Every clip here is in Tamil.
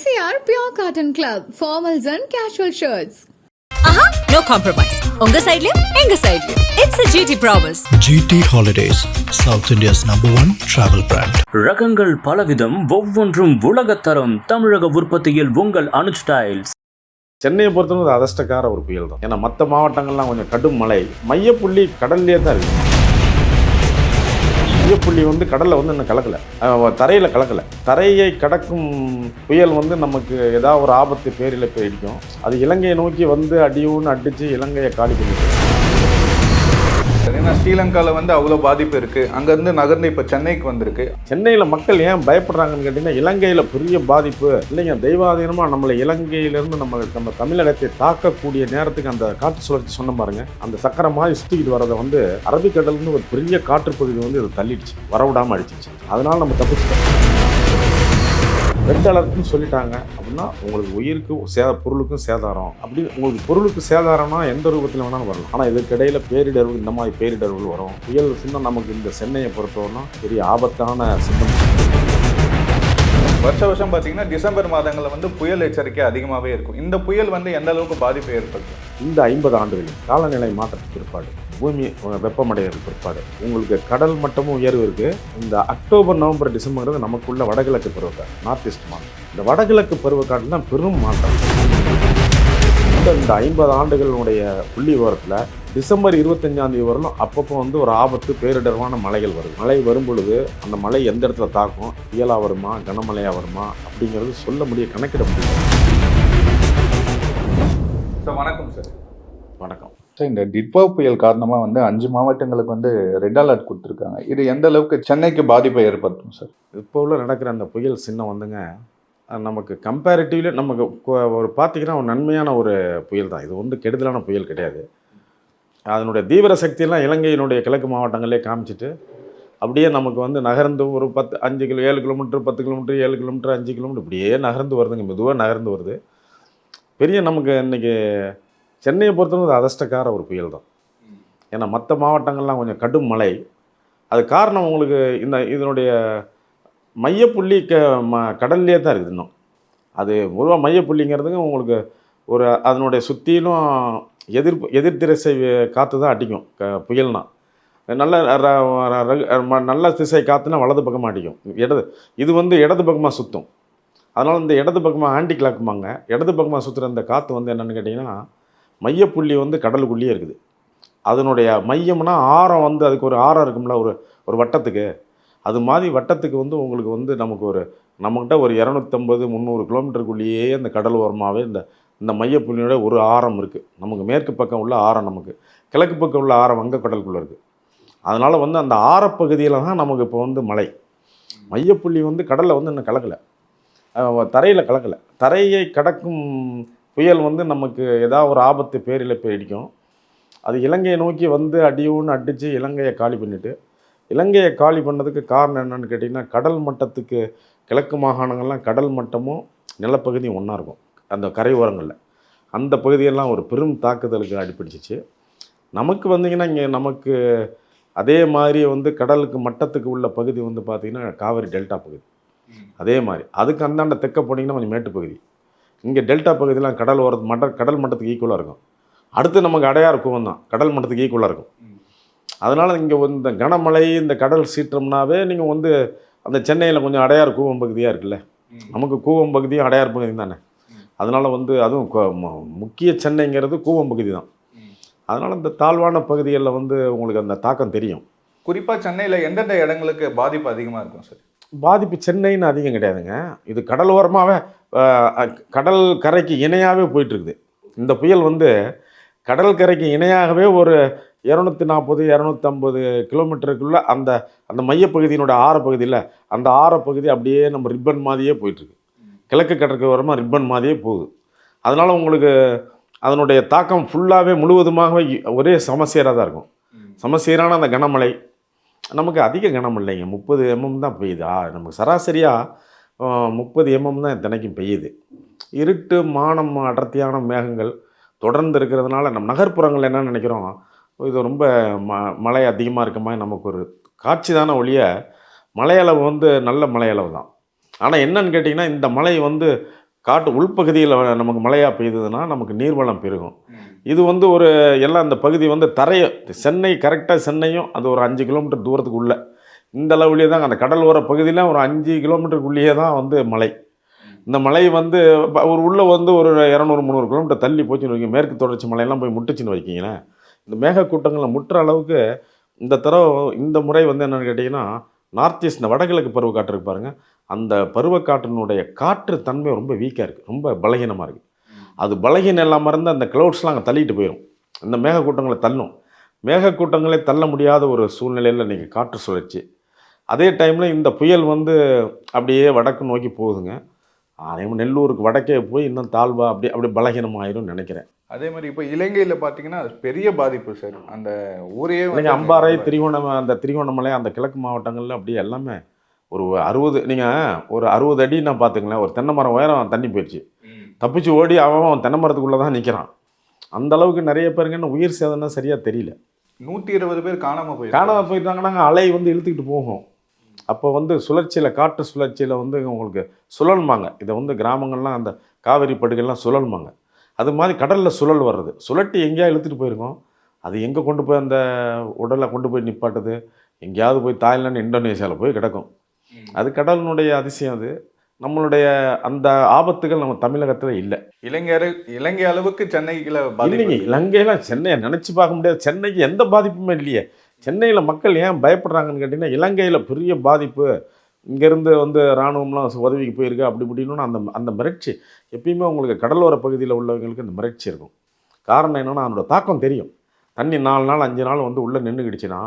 MCR Pure Cotton Club, formals and casual shirts. ஆஹா நோ காம்ப்ரமைஸ் உங்க சைடுலயும் எங்க சைடுலயும் it's a GT promise GT Holidays, South India's number one travel brand. ரகங்கள் பலவிதம் ஒவ்வொன்றும் உலகத்தரம். தமிழக உற்பத்தியில் உங்கள் அனு ஸ்டைல்ஸ் சென்னையை பொறுத்தவரை அது அதிர்ஷ்டக்கார ஒரு புயல் தான் ஏன்னா மற்ற மாவட்டங்கள்லாம் கொஞ்சம் கடும் மழை. மையப்புள்ளி கடல்லே தான் இருக்கு. மையப்புள்ளி வந்து கடலில் வந்து இன்னும் கலக்கல. தரையில் கலக்கல. தரையை கடக்கும் புயல் வந்து நமக்கு ஏதாவது ஒரு ஆபத்து பேரில் போயிடிக்கும். அது இலங்கையை நோக்கி வந்து அடியூன்னு அடித்து இலங்கையை காலி பண்ணிட்டு ஏன்னா ஸ்ரீலங்காவில் வந்து அவ்வளோ பாதிப்பு இருக்குது அங்கேருந்து நகர்ந்து இப்போ சென்னைக்கு வந்திருக்கு. சென்னையில் மக்கள் ஏன் பயப்படுறாங்கன்னு கேட்டிங்கன்னா இலங்கையில் பெரிய பாதிப்பு. இல்லைங்க தெய்வாதீனமாக நம்மளை இலங்கையிலேருந்து நம்ம நம்ம தமிழகத்தை தாக்கக்கூடிய நேரத்துக்கு அந்த காற்று சுழற்சி சொன்ன பாருங்க. அந்த சக்கரை மாதிரி சுற்றிக்கிட்டு வரதை வந்து அரபிக்கடல்னு ஒரு பெரிய காற்று பகுதி வந்து இதை தள்ளிடுச்சு. வரவிடாமல் அடிச்சிச்சு அதனால நம்ம தப்பிச்சிட்டோம். ரெட் அலர்ட்னு சொல்லிட்டாங்க அப்படின்னா உங்களுக்கு உயிருக்கு சே பொருளுக்கும் சேதாரம். அப்படி உங்களுக்கு பொருளுக்கு சேதாரம்னா எந்த ரூபத்தில் வேணாலும் வரலாம். ஆனால் இதுக்கு இடையில பேரிடர்கள் இந்த மாதிரி பேரிடர்கள் வரும். புயல் சின்னம் நமக்கு இந்த சென்னையை பொறுத்தவரைனா பெரிய ஆபத்தான சின்னம். வருஷ வருஷம் பார்த்தீங்கன்னா டிசம்பர் மாதங்களில் வந்து புயல் எச்சரிக்கை அதிகமாகவே இருக்கும். இந்த புயல் வந்து எந்த அளவுக்கு பாதிப்பை ஏற்படுத்தும்? இந்த ஐம்பது ஆண்டுகளில் காலநிலை மாற்றத்துக்கு பிற்பாடு. பூமி வெப்பமடைகிறதுக்கு பிற்பாடு. உங்களுக்கு கடல் மட்டமும் உயர்வு இருக்குது இந்த அக்டோபர் நவம்பர் டிசம்பர்ங்கிறது நமக்குள்ள வடகிழக்கு பருவக்காடு நார்த் ஈஸ்ட் மாதம் இந்த வடகிழக்கு பருவக்காட்டில் தான் பெரும் மாற்றம். இந்த ஐம்பது ஆண்டுகளுடைய புள்ளி விவரத்தில் டிசம்பர் இருபத்தஞ்சாம் தேதி வரலும் அப்பப்போ வந்து ஒரு ஆபத்து பேரிடர்வான மழைகள் வருது. மழை வரும் பொழுது அந்த மழை எந்த இடத்துல தாக்கும்? புயலா வருமா? கனமழையாக வருமா? அப்படிங்கிறது சொல்ல முடிய கணக்கிட முடியும் சார் வணக்கம் சார். வணக்கம். சார் இந்த டிட்வா புயல் காரணமாக வந்து அஞ்சு மாவட்டங்களுக்கு வந்து ரெட் அலர்ட் கொடுத்துருக்காங்க. இது எந்த அளவுக்கு சென்னைக்கு பாதிப்பை ஏற்படுத்தும் சார் இப்போ உள்ள நடக்கிற அந்த புயல் சின்னம் வந்துங்க நமக்கு கம்பேரிட்டிவ்லி நமக்கு ஒரு பார்த்தீங்கன்னா ஒரு நன்மையான ஒரு புயல் தான் இது வந்து கெடுதலான புயல் கிடையாது. அதனுடைய தீவிர சக்தியெல்லாம் இலங்கையினுடைய கிழக்கு மாவட்டங்களே காமிச்சிட்டு அப்படியே நமக்கு வந்து நகர்ந்து ஒரு பத்து அஞ்சு கிலோ ஏழு கிலோமீட்டர் பத்து கிலோமீட்டர் ஏழு கிலோமீட்டர் அஞ்சு கிலோமீட்டர் இப்படியே நகர்ந்து வருதுங்க மெதுவாக நகர்ந்து வருது. பெரிய நமக்கு இன்றைக்கி சென்னையை பொறுத்தவரை அது அதிர்ஷ்டக்கார ஒரு புயல் தான் ஏன்னா மற்ற மாவட்டங்கள்லாம் கொஞ்சம் கடும் மழை. அது காரணம் உங்களுக்கு இந்த இதனுடைய மையப்புள்ளி க ம கடல்லே தான் இருக்குது இன்னும். அது பொதுவாக மையப்புள்ளிங்கிறதுங்க உங்களுக்கு ஒரு அதனுடைய சுற்றிலும் எதிர்ப்பு எதிர்திசை காற்று தான் அடிக்கும் க புயல்னா. நல்ல ம- நல்ல திசை காற்றுனா வலது பக்கமாக அடிக்கும். இடது இது வந்து இடது பக்கமாக சுற்றும் அதனால் இந்த இடது பக்கமாக ஆன்டி கிளாக்குமாங்க இடது பக்கமாக சுற்றுற அந்த காற்று வந்து என்னென்னு கேட்டிங்கன்னா மையப்புள்ளி வந்து கடலுக்குள்ளேயே இருக்குது. அதனுடைய மையம்னா ஆரம் வந்து அதுக்கு ஒரு ஆரம் இருக்கும்ல ஒரு ஒரு வட்டத்துக்கு. அது மாதிரி வட்டத்துக்கு வந்து உங்களுக்கு வந்து நமக்கு ஒரு நம்மக்கிட்ட ஒரு இரநூத்தம்பது முந்நூறு கிலோமீட்டருக்குள்ளேயே இந்த கடல் ஓரமாகவே இந்த இந்த மையப்புள்ளியோட ஒரு ஆரம் இருக்குது நமக்கு மேற்கு பக்கம் உள்ள ஆரம் நமக்கு. கிழக்கு பக்கம் உள்ள ஆரம் வங்கக்கடலுக்குள்ளே இருக்குது அதனால் வந்து அந்த ஆரப்பகுதியில் தான் நமக்கு இப்போ வந்து மழை மையப்புள்ளி வந்து கடலில் வந்து இன்னும் கலக்கலை. தரையில் கலக்கலை. தரையை கடக்கும் புயல் வந்து நமக்கு ஏதாவது ஒரு ஆபத்து பேரில் போயிடிக்கும். அது இலங்கையை நோக்கி வந்து அடியூன்னு அடித்து இலங்கையை காலி பண்ணிட்டு இலங்கையை காலி பண்ணதுக்கு காரணம் என்னன்னு கேட்டிங்கன்னா கடல் மட்டத்துக்கு கிழக்கு மாகாணங்கள்லாம் கடல் மட்டமும் நிலப்பகுதியும் ஒன்றா இருக்கும் அந்த கரையோரங்களில். அந்த பகுதியெல்லாம் ஒரு பெரும் தாக்குதலுக்கு அடிப்பிடிச்சிச்சு நமக்கு வந்தீங்கன்னா இங்கே நமக்கு அதே மாதிரி வந்து கடலுக்கு மட்டத்துக்கு உள்ள பகுதி வந்து பார்த்திங்கன்னா காவிரி டெல்டா பகுதி. அதே மாதிரி. அதுக்கு அந்தாண்ட தெற்க போனீங்கன்னா கொஞ்சம் மேட்டு பகுதி இங்கே டெல்டா பகுதியெலாம் கடல் ஓரத்து மட்ட கடல் மட்டத்துக்கு ஈக்குவலாக இருக்கும். அடுத்து நமக்கு அடையார் கூவம் தான். கடல் மட்டத்துக்கு ஈக்குவலாக இருக்கும். அதனால் இங்கே இந்த கனமழை இந்த கடல் சீற்றம்னாவே நீங்கள் வந்து அந்த சென்னையில் கொஞ்சம் அடையார் கூவம் பகுதியாக இருக்குல்ல? நமக்கு கூவம் பகுதியும் அடையார் பகுதி தானே? அதனால் வந்து அதுவும் முக்கிய சென்னைங்கிறது கூவம் பகுதி தான். அதனால் இந்த தாழ்வான பகுதிகளில் வந்து உங்களுக்கு அந்த தாக்கம் தெரியும். குறிப்பாக சென்னையில் எந்தெந்த இடங்களுக்கு பாதிப்பு அதிகமாக இருக்கும் சார்? பாதிப்பு சென்னைன்னு அதிகம் கிடையாதுங்க. இது கடலோரமாகவே கடல் கரைக்கு இணையாகவே போயிட்டுருக்குது. இந்த புயல் வந்து கடல் கரைக்கு இணையாகவே ஒரு இரநூத்தி நாற்பது இரநூத்தம்பது கிலோமீட்டருக்குள்ளே அந்த அந்த மையப்பகுதியினோட ஆரப்பகுதியில் அந்த ஆரப்பகுதி அப்படியே நம்ம ரிப்பன் மாதிரியே போயிட்டுருக்கு. கிழக்கு கடற்கரை ரிப்பன் மாதிரியே போகுது. அதனால் உங்களுக்கு அதனுடைய தாக்கம் ஃபுல்லாகவே முழுவதுமாகவே ஒரே சமசீராக தான் இருக்கும். சமசீரான அந்த கனமழை நமக்கு அதிக கனம் இல்லைங்க முப்பது எம்எம் தான் பெய்யுது. ஆ, நமக்கு சராசரியாக முப்பது எம்எம் தான் தினைக்கும் பெய்யுது. இருட்டு மானம் அடர்த்தியான மேகங்கள் தொடர்ந்து இருக்கிறதுனால நம்ம நகர்ப்புறங்கள் என்ன நினைக்கிறோம். இது ரொம்ப ம மழை அதிகமாக இருக்க மாதிரி நமக்கு ஒரு காட்சி தானே ஒழிய மழையளவு வந்து நல்ல மழையளவு தான். ஆனால் என்னன்னு கேட்டிங்கன்னா இந்த மழை வந்து காட்டு உள்பகுதியில் நமக்கு மழையாக பெய்ததுன்னா நமக்கு நீர்வளம் பெருகும். இது வந்து ஒரு எல்லாம் இந்த பகுதி வந்து தரைய சென்னை கரெக்டாக சென்னையும் அது ஒரு அஞ்சு கிலோமீட்டர் தூரத்துக்கு உள்ள இந்த அளவுலேயே தான் அந்த கடலோர பகுதியில் ஒரு அஞ்சு கிலோமீட்டருக்குள்ளேயே தான் வந்து மலை. இந்த மலை வந்து ஒரு உள்ளே வந்து ஒரு இரநூறு முந்நூறு கிலோமீட்டர் தள்ளி போச்சுன்னு வைங்க. மேற்கு தொடர்ச்சி மலையெல்லாம் போய் முட்டுச்சுன்னு வைக்கிங்களேன். இந்த மேகக்கூட்டங்களை முட்டுற அளவுக்கு இந்த தடவை இந்த முறை வந்து என்னென்னு கேட்டிங்கன்னா நார்த் ஈஸ்ட் இந்த வடகிழக்கு பருவக்காற்று இருக்கு பாருங்கள் அந்த பருவக்காற்றினுடைய காற்று தன்மை ரொம்ப வீக்காக இருக்குது ரொம்ப பலகீனமாக இருக்குது அது பலகீனம் இல்லாமல் இருந்து அந்த க்ளவுட்ஸ்லாம் அங்கே தள்ளிட்டு போயிடும் இந்த மேகக்கூட்டங்களை தள்ளும். மேகக்கூட்டங்களை தள்ள முடியாத ஒரு சூழ்நிலையில் நீங்கள் காற்று சுழற்சி. அதே டைமில் இந்த புயல் வந்து அப்படியே வடக்கு நோக்கி போகுதுங்க. அதே மாதிரி நெல்லூருக்கு வடக்கே போய் இன்னும் தாழ்வா அப்படி அப்படி பலகீனமாயிரும் நினைக்கிறேன். அதே மாதிரி இப்போ இலங்கையில பாத்தீங்கன்னா அது பெரிய பாதிப்பு சார். அந்த வந்து நீங்கள் அம்பாறை திரிகோணம் அந்த திரிகோணமலை அந்த கிழக்கு மாவட்டங்களில் அப்படியே எல்லாமே ஒரு அறுபது நீங்கள் ஒரு அறுபது அடி நான் பார்த்துங்களேன் ஒரு தென்னை மரம் உயரம் தண்ணி போயிடுச்சு. தப்பிச்சு ஓடி அவன் அவன் தென்னை மரத்துக்குள்ளே தான் நிற்கிறான் அந்த அளவுக்கு நிறைய பேருங்க இன்னும் உயிர் சேதம்னா சரியாக தெரியல. நூத்தி இருபது பேர் காணாம போய் காணாம போயிட்டாங்கன்னா அலை வந்து இழுத்துக்கிட்டு போகும். அப்போ வந்து சுழற்சியில் காற்று சுழற்சியில் வந்து உங்களுக்கு சுழல்மாங்க. இதை வந்து கிராமங்கள்லாம் அந்த காவிரி படுகைலாம் சுழல்மாங்க. அது மாதிரி கடலில் சுழல் வர்றது. சுழட்டி எங்கேயா இழுத்துட்டு போயிருக்கோம். அது எங்கே கொண்டு போய் அந்த உடலை கொண்டு போய் நிப்பாட்டுது? எங்கேயாவது போய் தாய்லாந்து இந்தோனேஷியாவில் போய் கிடக்கும். அது கடலினுடைய அதிசயம் அது. நம்மளுடைய அந்த ஆபத்துகள் நம்ம தமிழகத்தில் இல்லை. இலங்கை இலங்கை அளவுக்கு சென்னைக்குள்ள இல்லைங்க பாதிப்பு இலங்கையில சென்னையை நினச்சி பார்க்க முடியாது. சென்னைக்கு எந்த பாதிப்புமே இல்லையே. சென்னையில் மக்கள் ஏன் பயப்படுறாங்கன்னு கேட்டிங்கன்னா இலங்கையில் பெரிய பாதிப்பு. இங்கேருந்து வந்து இராணுவம்லாம் உதவிக்கு போயிருக்கு அப்படி இப்படின்னு அந்த அந்த மிரட்சி. எப்பயுமே உங்களுக்கு கடலோர பகுதியில் உள்ளவங்களுக்கு இந்த மிரட்சி இருக்கும். காரணம் என்னென்னா அதனோட தாக்கம் தெரியும். தண்ணி நாலு நாள் அஞ்சு நாள் வந்து உள்ளே நின்றுக்கிடுச்சுன்னா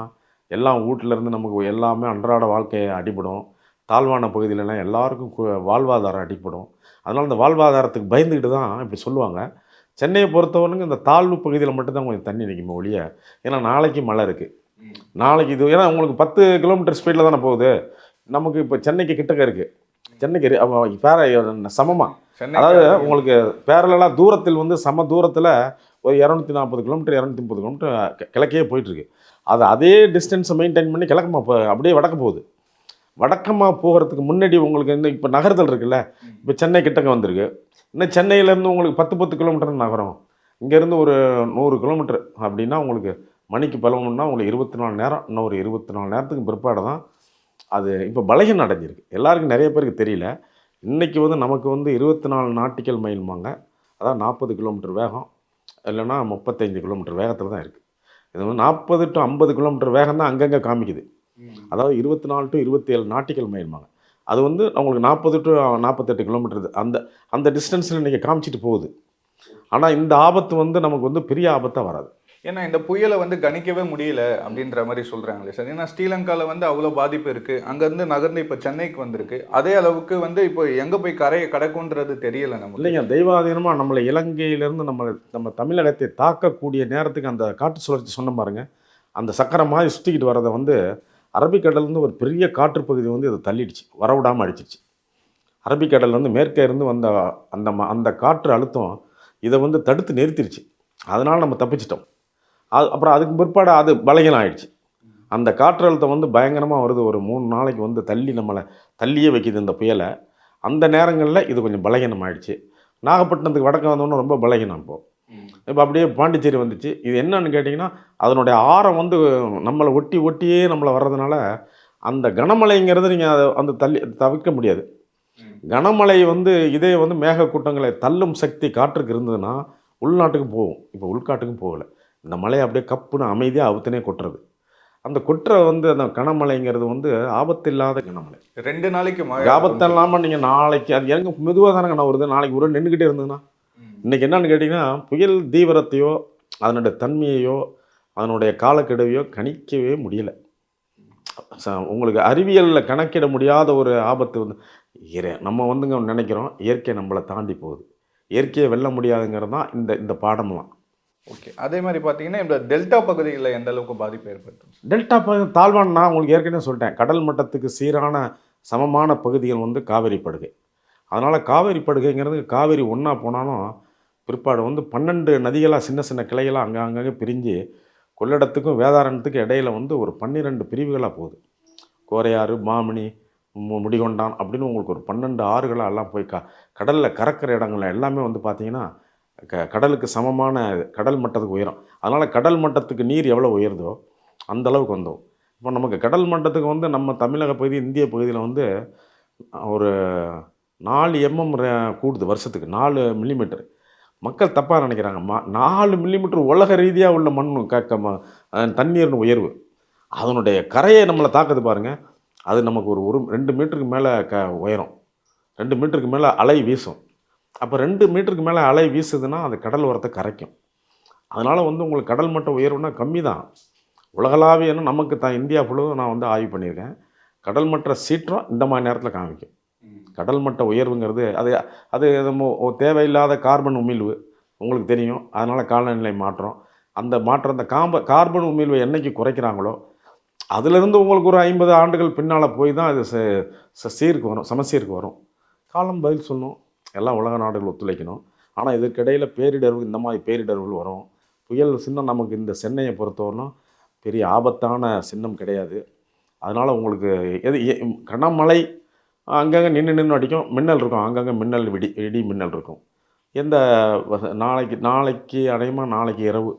எல்லாம் வீட்டிலேருந்து நமக்கு எல்லாமே அன்றாட வாழ்க்கையை அடிபடும். தாழ்வான பகுதியிலலாம் எல்லாருக்கும் வாழ்வாதாரம் அடிப்படும் அதனால் இந்த வாழ்வாதாரத்துக்கு பயந்துக்கிட்டு தான் இப்படி சொல்லுவாங்க. சென்னையை பொறுத்தவரைக்கும் இந்த தாழ்வு பகுதியில் மட்டும்தான் கொஞ்சம் தண்ணி நிற்கும் ஒழிய ஏன்னா நாளைக்கு மழை இருக்குது நாளைக்கு இது ஏன்னா உங்களுக்கு பத்து கிலோமீட்டர் ஸ்பீடில் தானே போகுது. நமக்கு இப்போ சென்னைக்கு கிட்டக்க இருக்குது சென்னைக்கு வேற சமமாக அதாவது உங்களுக்கு பேரலாக தூரத்தில் வந்து சம தூரத்தில் ஒரு இரநூத்தி நாற்பது கிலோமீட்டர் இரநூத்தி முப்பது கிலோமீட்டர் கிழக்கே போயிட்டுருக்கு. அது அதே டிஸ்டன்ஸை மெயின்டைன் பண்ணி கிழக்கமா போ அப்படியே வடக்கு போகுது. வடக்கமாக போகிறதுக்கு முன்னாடி உங்களுக்கு இந்த இப்போ நகரத்தில் இருக்குல்ல இப்போ சென்னை கிட்டக்க வந்திருக்கு. இன்னும் சென்னையிலேருந்து உங்களுக்கு பத்து பத்து கிலோமீட்டர் நகரம். இங்கேருந்து ஒரு நூறு கிலோமீட்டர் அப்படின்னா உங்களுக்கு மணிக்கு பலவம்னா உங்களுக்கு இருபத்தி நாலு நேரம் இன்னும் ஒரு இருபத்தி நாலு நேரத்துக்கு பிற்பாடு தான் அது இப்போ பலகீனம் அடைஞ்சிருக்கு. எல்லாருக்கும் நிறைய பேருக்கு தெரியல. இன்றைக்கி வந்து நமக்கு வந்து இருபத்தி நாலு நாட்டிக்கல் மைல்மாங்க. அதான் நாற்பது கிலோமீட்டர் வேகம். இல்லைன்னா முப்பத்தஞ்சு கிலோமீட்டர் வேகத்தில் தான் இருக்குது இது வந்து நாற்பது டு ஐம்பது கிலோமீட்டர் வேகம் தான் அங்கங்கே காமிக்குது. அதாவது இருபத்தி நாலு டு இருபத்தி ஏழு நாட்டிக்கல் மைல்மாங்க. அது வந்து உங்களுக்கு நாற்பது டு நாற்பத்தெட்டு கிலோமீட்டர். அந்த அந்த டிஸ்டன்ஸில் இன்றைக்கி காமிச்சிட்டு போகுது. ஆனால் இந்த ஆபத்து வந்து நமக்கு வந்து பெரிய ஆபத்தாக வராது. ஏன்னா இந்த புயலை வந்து கணிக்கவே முடியல அப்படின்ற மாதிரி சொல்கிறாங்களே சார். ஏன்னா ஸ்ரீலங்காவில் வந்து அவ்வளோ பாதிப்பு இருக்குது அங்கேருந்து நகர்ந்து இப்போ சென்னைக்கு வந்திருக்கு. அதே அளவுக்கு வந்து இப்போ எங்கே போய் கரையை கடக்கும்ன்றது தெரியல நம்ம இல்லைங்க தெய்வாதீனமாக நம்மளை இலங்கையிலேருந்து நம்மளை நம்ம தமிழகத்தை தாக்கக்கூடிய நேரத்துக்கு அந்த காற்று சுழற்சி சொன்ன பாருங்க. அந்த சக்கரை மாதிரி சுற்றிக்கிட்டு வரதை வந்து அரபிக்கடல்லேருந்து ஒரு பெரிய காற்றுப்பகுதி வந்து இதை தள்ளிடுச்சு. வரவிடாமல் அடிச்சிருச்சு. அரபிக்கடல்லேருந்து மேற்கே இருந்து வந்த அந்த ம- அந்த காற்று அழுத்தம் இதை வந்து தடுத்து நிறுத்திடுச்சு அதனால் நம்ம தப்பிச்சிட்டோம். அது அப்புறம் அதுக்கு பிற்பாடு அது பலகீனம் ஆயிடுச்சு. அந்த காற்றழுத்தம் வந்து பயங்கரமாக வருது. ஒரு மூணு நாளைக்கு வந்து தள்ளி நம்மளை தள்ளியே வைக்கிது இந்த புயலை. அந்த நேரங்களில் இது கொஞ்சம் பலகீனம் ஆயிடுச்சு. நாகப்பட்டினத்துக்கு வடக்க வந்தோன்னே ரொம்ப பலகீனம் இப்போது இப்போ அப்படியே பாண்டிச்சேரி வந்துச்சு. இது என்னன்னு கேட்டிங்கன்னா அதனுடைய ஆரம் வந்து நம்மளை ஒட்டி ஒட்டியே நம்மளை வர்றதுனால அந்த கனமழைங்கிறது நீங்கள் அதை அந்த தள்ளி தவிர்க்க முடியாது. கனமழை வந்து இதே வந்து மேகக்கூட்டங்களை தள்ளும் சக்தி காற்றுக்கு இருந்ததுன்னா உள்நாட்டுக்கு போகும். இப்போ உள்காட்டுக்கும் போகலை. இந்த மழையை அப்படியே கப்புன்னு அமைதியாக அவுத்தனே கொட்டுறது. அந்த கொட்டுற வந்து அந்த கனமழைங்கிறது வந்து ஆபத்தில்லாத கனமழை ரெண்டு நாளைக்கு இல்லாமல் நீங்கள் நாளைக்கு அது எனக்கு மெதுவாக தானே நான் வருது. நாளைக்கு ஒரு நின்றுக்கிட்டே இருந்ததுன்னா. இன்றைக்கி என்னன்னு கேட்டிங்கன்னா புயல் தீவிரத்தையோ அதனுடைய தன்மையையோ அதனுடைய காலக்கெடுவையோ கணிக்கவே முடியலை. ச- உங்களுக்கு அறிவியலில் கணக்கிட முடியாத ஒரு ஆபத்து வந்து இறை- நம்ம வந்துங்க நினைக்கிறோம் இயற்கை நம்மளை தாண்டி போகுது. இயற்கையை வெல்ல முடியாதுங்கிறது தான் இந்த இந்த பாடம்லாம். ஓகே. அதே மாதிரி பார்த்தீங்கன்னா இந்த டெல்டா பகுதிகளில் எந்த அளவுக்கு பாதிப்பு ஏற்படுத்தும்? டெல்டா பகுதி தாழ்வான் நான் உங்களுக்கு ஏற்கனவே சொல்லிட்டேன். கடல் மட்டத்துக்கு சீரான சமமான பகுதிகள் வந்து காவேரி படுகை. அதனால் காவேரி படுகைங்கிறது காவேரி ஒன்றா போனாலும் பிற்பாடு வந்து பன்னெண்டு நதிகளாக சின்ன சின்ன கிளைகளாக அங்கே அங்கங்கே பிரிஞ்சு கொள்ளிடத்துக்கும் வேதாரணத்துக்கும் இடையில வந்து ஒரு பன்னிரெண்டு பிரிவுகளாக போகுது. கோரையாறு மாமணி மு- முடிகொண்டான் அப்படின்னு உங்களுக்கு ஒரு பன்னெண்டு ஆறுகளாக எல்லாம் போய் க கடலில் கறக்கிற இடங்கள்ல எல்லாமே வந்து பார்த்தீங்கன்னா க கடலுக்கு சமமான கடல் மட்டத்துக்கு உயரம். அதனால் கடல் மட்டத்துக்கு நீர் எவ்வளோ உயருதோ அந்த அளவுக்கு வந்தோம். இப்போ நமக்கு கடல் மட்டத்துக்கு வந்து நம்ம தமிழக பகுதி இந்திய பகுதியில் வந்து ஒரு நாலு எம்எம் கூடுது வருஷத்துக்கு. நாலு மில்லிமீட்டர் மக்கள் தப்பாக நினைக்கிறாங்க. மா நாலு மில்லிமீட்டர் உலக ரீதியாக உள்ள மண் க க- ம- தண்ணீர்னு உயர்வு. அதனுடைய கரையை நம்மளை தாக்குது பாருங்கள் அது நமக்கு ஒரு ஒரு ரெண்டு மீட்டருக்கு மேலே க உயரும். ரெண்டு மீட்டருக்கு மேலே அலை வீசும். அப்போ ரெண்டு மீட்டருக்கு மேலே அலை வீசுதுன்னா அது கடல் உரத்தை கரைக்கும். அதனால் வந்து உங்களுக்கு கடல் மட்ட உயர்வுனா கம்மி தான் உலகளாவியன்னு நமக்கு தான். இந்தியா ஃபுல்லும் நான் வந்து ஆய்வு பண்ணியிருக்கேன். கடல் மட்ட சீற்றம் இந்த மாதிரி நேரத்தில் காமிக்கும். கடல் மட்ட உயர்வுங்கிறது அது அது நம்ம தேவையில்லாத கார்பன் உமிழ்வு உங்களுக்கு தெரியும். அதனால் காலநிலை மாற்றம். அந்த மாற்றம் அந்த காம்ப கார்பன் உமிழ்வை என்றைக்கு குறைக்கிறாங்களோ அதிலிருந்து உங்களுக்கு ஒரு ஐம்பது ஆண்டுகள் பின்னால் போய் தான் அது ச- ச- சீருக்கு வரும் சமசீருக்கு வரும். காலம் பதில் சொல்லணும் எல்லாம் உலக நாடுகள் ஒத்துழைக்கணும். ஆனால் இதற்கிடையில் பேரிடர்கள் இந்த மாதிரி பேரிடர்கள் வரும். புயல் சின்னம் நமக்கு இந்த சென்னையை பொறுத்தவரைனா பெரிய ஆபத்தான சின்னம் கிடையாது. அதனால் உங்களுக்கு எது கனமழை அங்கங்கே நின்று நின்று அடிக்கும். மின்னல் இருக்கும். அங்கங்கே மின்னல் விடி இடி மின்னல் இருக்கும். எந்த நாளைக்கு நாளைக்கு அடையுமா நாளைக்கு இரவு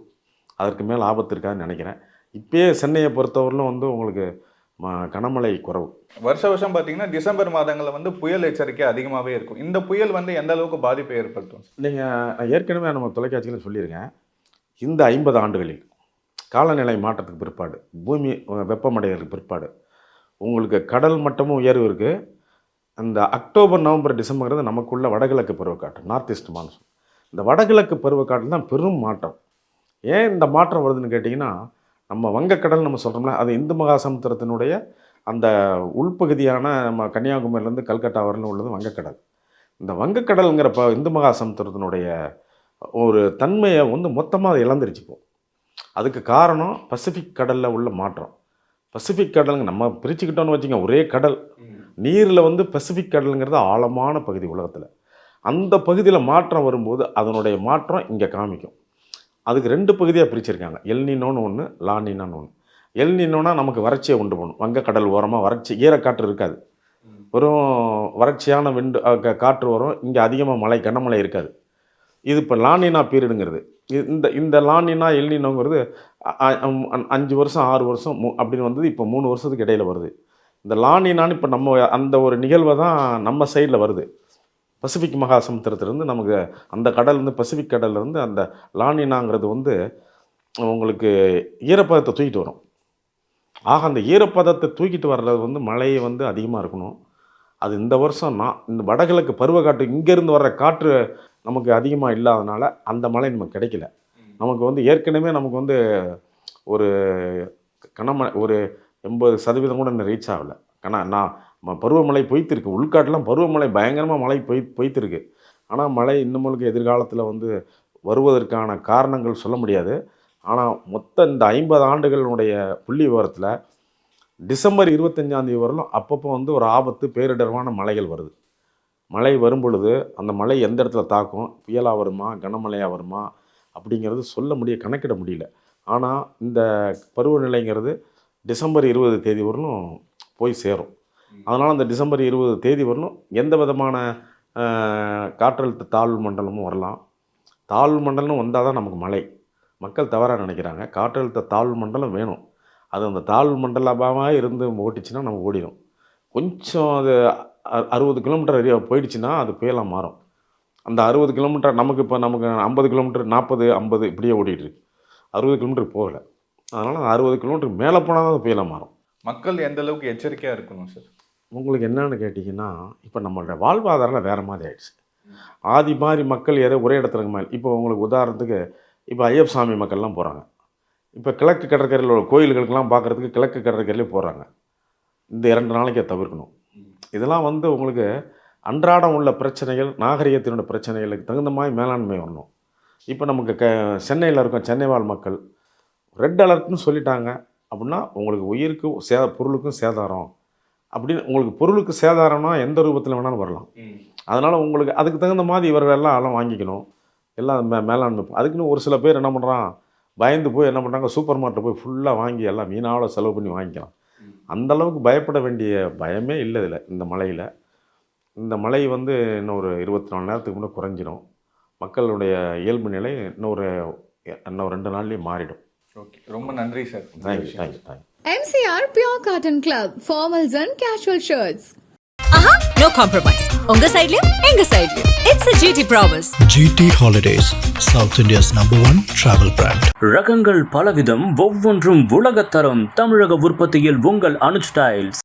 அதற்கு மேல் ஆபத்து இருக்காதுன்னு நினைக்கிறேன். இப்போயே சென்னையை பொறுத்தவரையிலும் வந்து உங்களுக்கு கனமழை குறைவு. வருஷ வருஷம் பார்த்தீங்கன்னா டிசம்பர் மாதங்களில் வந்து புயல் எச்சரிக்கை அதிகமாகவே இருக்கும். இந்த புயல் வந்து எந்த அளவுக்கு பாதிப்பை ஏற்படுத்தும்? நீங்கள் ஏற்கனவே நம்ம தொலைக்காட்சியில் சொல்லியிருக்கேன். இந்த ஐம்பது ஆண்டுகளில் காலநிலை மாற்றத்துக்கு பிற்பாடு பூமி வெப்பமடைகிறதுக்கு பிற்பாடு உங்களுக்கு கடல் மட்டமும் உயர்வு இருக்குது அந்த அக்டோபர் நவம்பர் டிசம்பர்ங்கிறது நமக்குள்ள வடகிழக்கு பருவக்காற்று நார்த் ஈஸ்ட் மான்சூன் இந்த வடகிழக்கு பருவக்காற்றில் தான் பெரும் மாற்றம். ஏன் இந்த மாற்றம் வருதுன்னு கேட்டிங்கன்னா நம்ம வங்கக்கடல் நம்ம சொல்கிறோம்ல அது இந்து மகாசமுத்திரத்தினுடைய அந்த உள்பகுதியான நம்ம கன்னியாகுமரியிலேருந்து கல்கட்டா வரலும் உள்ளது வங்கக்கடல். இந்த வங்கக்கடலுங்கிற ப இந்து மகாசமுத்திரத்தினுடைய ஒரு தன்மையை வந்து மொத்தமாக அது இழந்துருச்சு இப்போ. அதுக்கு காரணம் பசிபிக் கடலில் உள்ள மாற்றம். பசிபிக் கடலுங்க நம்ம பிரிச்சுக்கிட்டோன்னு வச்சுங்க ஒரே கடல். நீரில் வந்து பசிபிக் கடலுங்கிறது ஆழமான பகுதி உலகத்தில். அந்த பகுதியில் மாற்றம் வரும்போது அதனுடைய மாற்றம் இங்கே காமிக்கும். அதுக்கு ரெண்டு பகுதியாக பிரிச்சிருக்காங்க. எல்னினோன்னு ஒன்று லானினோன்னு ஒன்று எல்னினோனா நமக்கு வறட்சியை உண்டு பண்ணும். வங்கக்கடல் ஓரமாக வறட்சி ஈரக்காற்று இருக்காது. வெறும் வறட்சியான விண்டு காற்று வரும். இங்கே அதிகமாக மழை கனமழை இருக்காது. இது இப்போ லானினா பீரியடுங்கிறது. இந்த இந்த லானினா எல்னினோங்கிறது அஞ்சு வருஷம் ஆறு வருஷம் மூ அப்படின்னு வந்தது இப்போ மூணு வருஷத்துக்கு இடையில வருது. இந்த லானினான்னு இப்போ நம்ம அந்த ஒரு நிகழ்வை தான் நம்ம சைடில் வருது. பசிபிக் மகா சமுத்திரத்திலேருந்து நமக்கு அந்த கடல்லேருந்து பசிபிக் கடல்லேருந்து அந்த லானினாங்கிறது வந்து உங்களுக்கு ஈரப்பதத்தை தூக்கிட்டு வரும். ஆக அந்த ஈரப்பதத்தை தூக்கிட்டு வர்றது வந்து மழையை வந்து அதிகமாக இருக்கணும். அது இந்த வருஷம் நான் இந்த வடகிழக்கு பருவக்காற்று இங்கேருந்து வர்ற காற்று நமக்கு அதிகமாக இல்லாதனால அந்த மழை நமக்கு கிடைக்கல. நமக்கு வந்து ஏற்கனவே நமக்கு வந்து ஒரு கனமழை ஒரு எண்பது சதவீதம் கூட இன்னும் ரீச் ஆகலை. கன நான் பருவமழை பொய்த்திருக்கு. உள்காட்டெலாம் பருவமழை பயங்கரமாக மழை பொய் பொய்த்திருக்கு. ஆனால் மழை இன்னும் எதிர்காலத்தில் வந்து வருவதற்கான காரணங்கள் சொல்ல முடியாது. ஆனால் மொத்த இந்த ஐம்பது ஆண்டுகளினுடைய புள்ளி விவரத்தில் டிசம்பர் இருபத்தஞ்சாந்தேதி வரலும் அப்பப்போ வந்து ஒரு ஆபத்து பேரிடர்வான மழைகள் வருது. மழை வரும் பொழுது அந்த மழை எந்த இடத்துல தாக்கும்? புயலாக வருமா? கனமழையாக வருமா? அப்படிங்கிறது சொல்ல முடிய கணக்கிட முடியல. ஆனால் இந்த பருவநிலைங்கிறது டிசம்பர் இருபது தேதி வரலும் போய் சேரும். அதனால் அந்த டிசம்பர் இருபது தேதி வரணும். எந்த விதமான காற்றழுத்த தாழ்வு மண்டலமும் வரலாம். தாழ்வு மண்டலம் வந்தால் தான் நமக்கு மழை. மக்கள் தவறாக நினைக்கிறாங்க. காற்றழுத்த தாழ்வு மண்டலம் வேணும். அது அந்த தாழ்வு மண்டலமாக இருந்து ஓட்டிச்சுன்னா நம்ம ஓடிடும் கொஞ்சம் அது அ- அறுபது கிலோமீட்டர் ஏரியா போயிடுச்சுன்னா அது புயலாக மாறும். அந்த அறுபது கிலோமீட்டர் நமக்கு இப்போ நமக்கு ஐம்பது கிலோமீட்டர் நாற்பது ஐம்பது இப்படியே ஓடிட்டுருக்கு அறுபது கிலோமீட்டர் போகலை. அதனால் அறுபது கிலோமீட்டருக்கு மேலே போனால் தான் அது புயலாக மாறும். மக்கள் எந்த அளவுக்கு எச்சரிக்கையாக இருக்கணும் சார்? உங்களுக்கு என்னென்னு கேட்டிங்கன்னா இப்போ நம்மளோட வாழ்வாதாரம் வேறு மாதிரி ஆயிடுச்சு. ஆதி மாதிரி மக்கள் ஏதோ ஒரே இடத்துல மேல் மாதிரி. இப்போ உங்களுக்கு உதாரணத்துக்கு இப்போ ஐயப்ப சாமி மக்கள்லாம் போகிறாங்க இப்போ கிழக்கு கடற்கரையில் உள்ள கோயில்களுக்கெல்லாம் பார்க்குறதுக்கு கிழக்கு கடற்கரையிலே போகிறாங்க இந்த இரண்டு நாளைக்கே தவிர்க்கணும். இதெல்லாம் வந்து உங்களுக்கு அன்றாடம் உள்ள பிரச்சனைகள் நாகரிகத்தினோட பிரச்சனைகளுக்கு தகுந்த மாதிரி மேலாண்மை வரணும். இப்போ நமக்கு க சென்னையில் இருக்கோம் சென்னை வாழ் மக்கள் ரெட் அலர்ட்னு சொல்லிட்டாங்க. அப்படின்னா உங்களுக்கு உயிருக்கு சே பொருளுக்கும் சேதாரம். அப்படின்னு உங்களுக்கு பொருளுக்கு சேதாரம்னா எந்த ரூபத்தில் வேணாலும் வரலாம். அதனால் உங்களுக்கு அதுக்கு தகுந்த மாதிரி இவர்கள் எல்லாம் வாங்கிக்கணும். எல்லாம் மே மேலாண்மை அதுக்குன்னு ஒரு சில பேர் என்ன பண்ணுறான் பயந்து போய் என்ன பண்ணுறாங்க சூப்பர் மார்க்கெட்டில் போய் ஃபுல்லாக வாங்கி எல்லாம் மீனாவில் செலவு பண்ணி வாங்கிக்கலாம் அந்த அளவுக்கு பயப்பட வேண்டிய பயமே இல்லை இதில் இந்த மழையில். இந்த மழை வந்து இன்னும் ஒரு இருபத்தி நாலு நேரத்துக்கு முன்னே குறைஞ்சிரும். மக்களுடைய இயல்பு நிலை இன்னொரு இன்னும் ரெண்டு நாள்லேயே மாறிடும். ஓகே. ரொம்ப நன்றி sir. Thank you thank you thank you MCR Pure Cotton Club, formals and casual shirts. ஆஹா நோ காம்ப்ரமைஸ் உங்க சைடுலயும் எங்க சைடுலயும் it's a GT promise GT Holidays, South India's number one travel brand. ரகங்கள் பலவிதம் ஒவ்வொன்றும் உலகத்தரம் தமிழக உற்பத்தியில் உங்கள் அனுஜ் ஸ்டைல்ஸ்